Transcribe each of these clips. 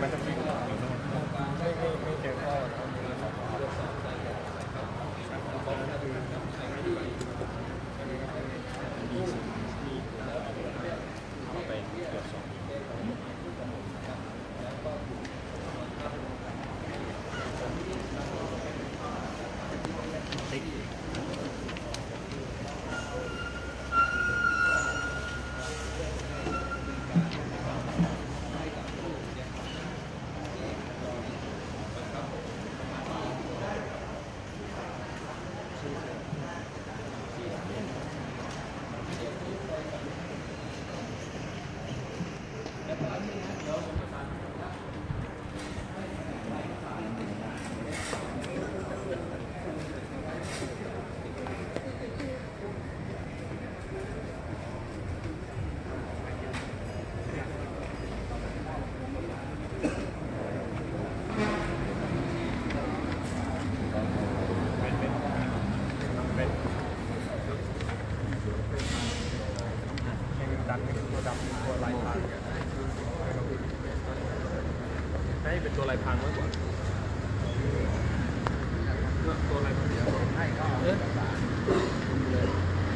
มันจะมีไม่ไม่ไม่เจอพ่อแล้วมีสองพ่อดีสุดที่เอาไปตรวจสอบติ๊ก เป็นเป็นเป็นยังดัน ตัวดำตัวลายพรางให้เป็นตัวลายพรางมากกว่าตัวลายพราง ให้ก็ เออ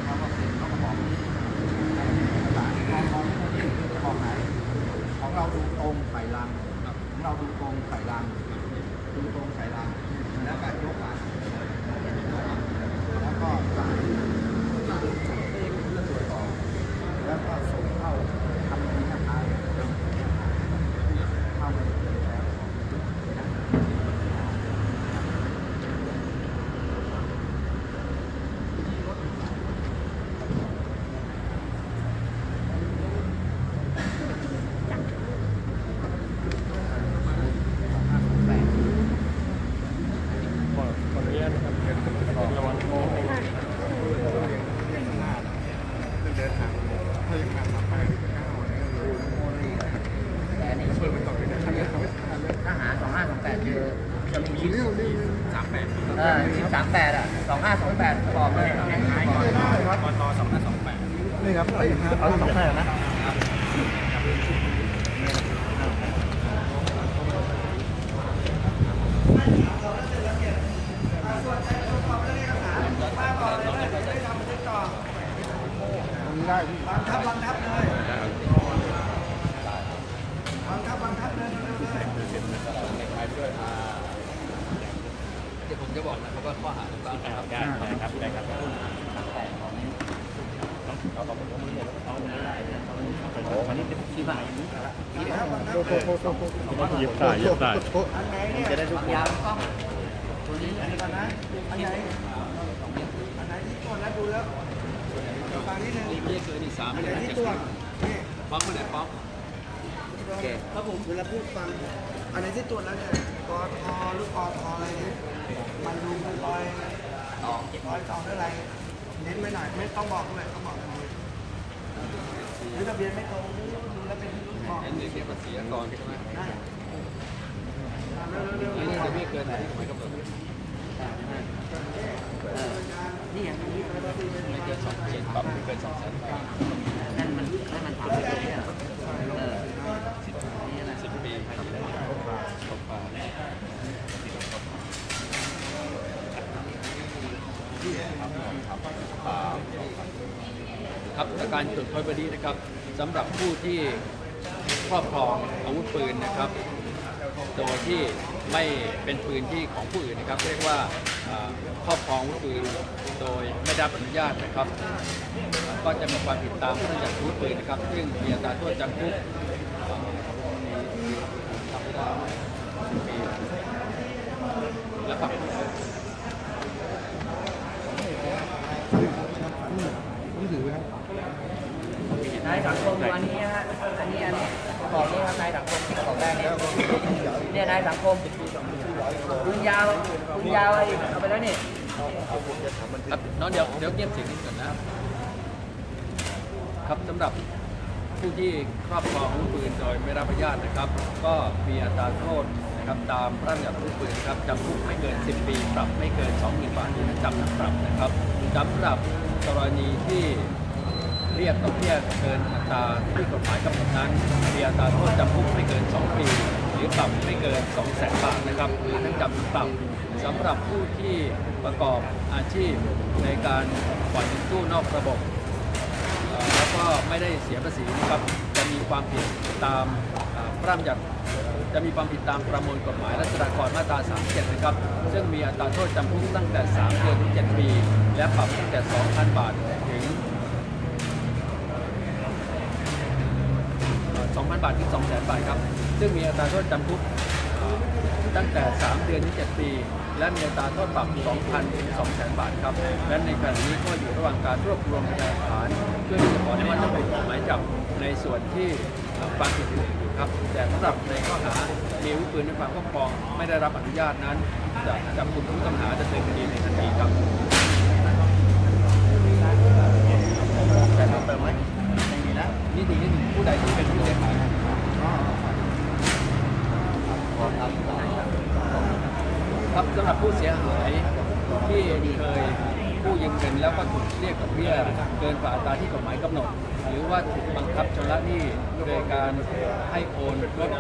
เขาก็เซ็นเขาก็บอกสารของของของไหนของเราดูตรงใส่รังของเราดูตรงใส่รังดูตรงใส่รังแล้วก็ยกมาแล้วก็สายแล้วก็ส่งเข้าทำเป็นทางเข้าไปแล้ว ขอขออนุญาตนะครับเป็นระวังโค้งเดินทางถ้ายังการทำไปก้าวเนี่ยรู้ แต่อันนี้ เปิดไปต่อเลยนะ ถ้าหาสองห้าสองแป ดเจอจะมีเรื่องนี้สามแปดเออสิบสามแปดอะสองห้าสองแปดบอกเลยปตสองห้าสองแปดนี่ครับเอาสองแปดนะ ได้บังคับบังคับเลยบังคับบังคับเลย เดี๋ยวผมจะบอกนะครับว่าข้อ หาอะไรบ้างนะครับได้ครับได้ครับโอ้อันนี้เป็นที่บ้านยิบได้ยิบได้อันไหนเนี่ยจะได้ทุกอย่างตัวนี้อันนี้ก่อนนะอันไหนอันไหนที่ก่อนแล้วดูแล้วฟังนิดนึงนี่ไม่ได้เกินอีกสามอันไหนที่ตัวนี่ป๊อกมาไหนป๊อกโอเคครับผมเวลาพูดฟังอันไหนที่ตรวจแล้วเนี่ยกอทอหรือกอทออะไรเนี่ยมันดูเป็นรอย ต่อรอยต่อหรืออะไรเน้นไว้หน่อยไม่ต้องบอกเลยต้องบอกเลยหรือทะเบียนไม่ตรงดูแล้วเป็นบอกเอ็นเสียภาษีก่อนใช่ไหมได้เร็วเร็วนี่เร็วจะไม่เกินที่กฎหมายกำหนดนี่อย่างนี้ไม่เกินสองเจ็ดปรับไม่เกินสองแสนบาทนั่นมันนั่นมันถามไปเนี่ยเออ นี่นะสิบปีครับตกปลาครับจา การตรวจค้นวันนี้นะครับสำหรับผู้ที่ครอบครองอาวุธปืนนะครับ โดยที่ไม่เป็นปืนที่ของผู้อื่นนะครับ เรียกว่าอ่าครอบครองอาวุธปืนโดยไม่ได้รับอนุญาตนะครับ ก็จะมีความผิดตามพระราชบัญญัติอาวุธปืนนะครับ ซึ่งมีอัตราโทษจำคุกอ่าทำไม่ได้สิบปี เนี่ยนายสัง คมคุณยาวคุณยาวอะไรอีกเอาไปแล้วนี่ครับน้องเดี๋ยวเดี๋ยวเงียบเสียงนิดก่อนนะครับ ครับสำหรับผู้ที่ครอบครองอาวุธปืนโดยไม่รับอนุญาตนะครับ ก็มีอัตราโทษนะครับตามพระราชบัญญัติอาวุธปืนนะครับจำคุกไม่เกิน 10 ปี ปรับไม่เกิน 20,000 บาทหรือจำทั้งปรับนะครับสำหรับกรณีที่เรียกดอกเบี้ยเกินอัตราที่กฎหมายกำหนดนั้นมีอัตราโทษจำคุกไม่เกิน 2 ปี รือปรับไม่เกิน 200,000บาทนะครับหรือทั้งจำทั้งปรับสำหรับผู้ที่ประกอบอาชีพในการปล่อยเงินกู้นอกระบบแล้วก็ไม่ได้เสียภาษีนะครับจะมีความผิดตามพระราชบัญญัติจะมีความผิดตามประมวลกฎหมายรัชดากรมาตรา 37 นะครับ ซึ่งมีอัตราโทษจำคุกตั้งแต่ 3 เดือนถึง 7 ปี และปรับตั้งแต่ 2,000 บาท ถึงเอ่อ2,000บาทถึง200,000บาทครับ ซึ่งมีอัตราโทษจำคุกเอ่อตั้งแต่ 3 เดือนถึง 7 ปี และมีอัตราโทษปรับ 2,000 ถึง 200,000 บาทครับ และในขณะนี้ก็อยู่ระหว่างการรวบรวมพยานหลักฐานเพื่อที่จะขออนุมัติเป็นหมายจับในส่วนที่เอ่อความผิดอื่นอยู่ครับ แต่สำหรับในข้อหามีอาวุธปืนในความครอบครองไม่ได้รับอนุญาตนั้น จะจับกลุ่มผู้ต้องหาดำเนินคดีในทันทีครับแต่เติมไหมไม่มีแล้วนี่ถึงนี่ถึงผู้ใดที่เป็นผู้เสียหาย ครับสำหรับผู้เสียหายที่เคยผู้ยืมเงินแล้วก็ถูกเรียกดอกเบี้ยเกินกว่าอัตราที่กฎหมายกำหนด หรือว่าถูกบังคับชำระหนี้โดยการให้โอนรถ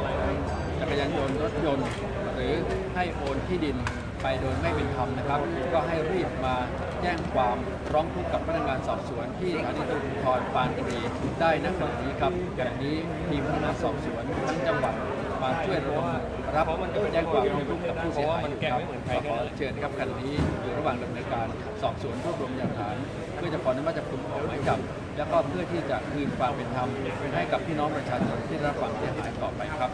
จักรยานยนต์รถยนต์ หรือให้โอนที่ดิน ไปโดยไม่เป็นธรรมนะครับ ก็ให้รีบมาแจ้งความร้องทุกข์กับพนักงานสอบสวนที่สถานีตำรวจภูธรปานบุรีได้ณขณะนี้ครับขณะนี้ทีมพนักงานสอบสวนทั้งจังหวัดมาช่วยรวมรับแจ้งความร้องทุกข์กับผู้เสียหายอยู่ครับขอเชิญครับขณะนี้อยู่ระหว่างดำเนินการสอบสวนรวบรวมหลักฐานเพื่อจะขออนุมัติจับกลุ่มออกหมายจับแล้วก็เพื่อที่จะคืนความเป็นธรรมให้กับพี่น้องประชาชนที่รับความเสียหายต่อไปครับ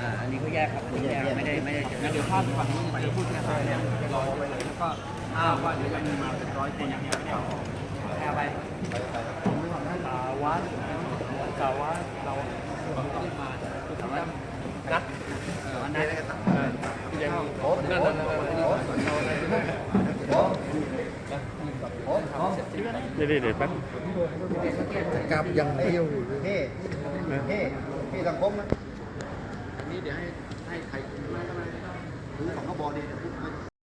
อ่าอันนี้ก็ แยกครับแยกไม่ได้ไม่ได้งั้นเดี๋ยวภาพฝั่งนู้นไปผู้เสียหายเนี่ยรอไปเลยแล้วก็อ้าวว่าเดี๋ยวจะมีมาเป็นร้อยคนอย่างเงี้ยเอาแค่ไปสาวัตสาวัตเรานัดเออนัดนั่นนั่นนั่นเดี๋ยวเดี๋ยวแป๊บกับยังเดียวเฮ้เฮ้พี่สังคมนะอั นี้เดี๋ยวให้ให้ใครถือของกบอดี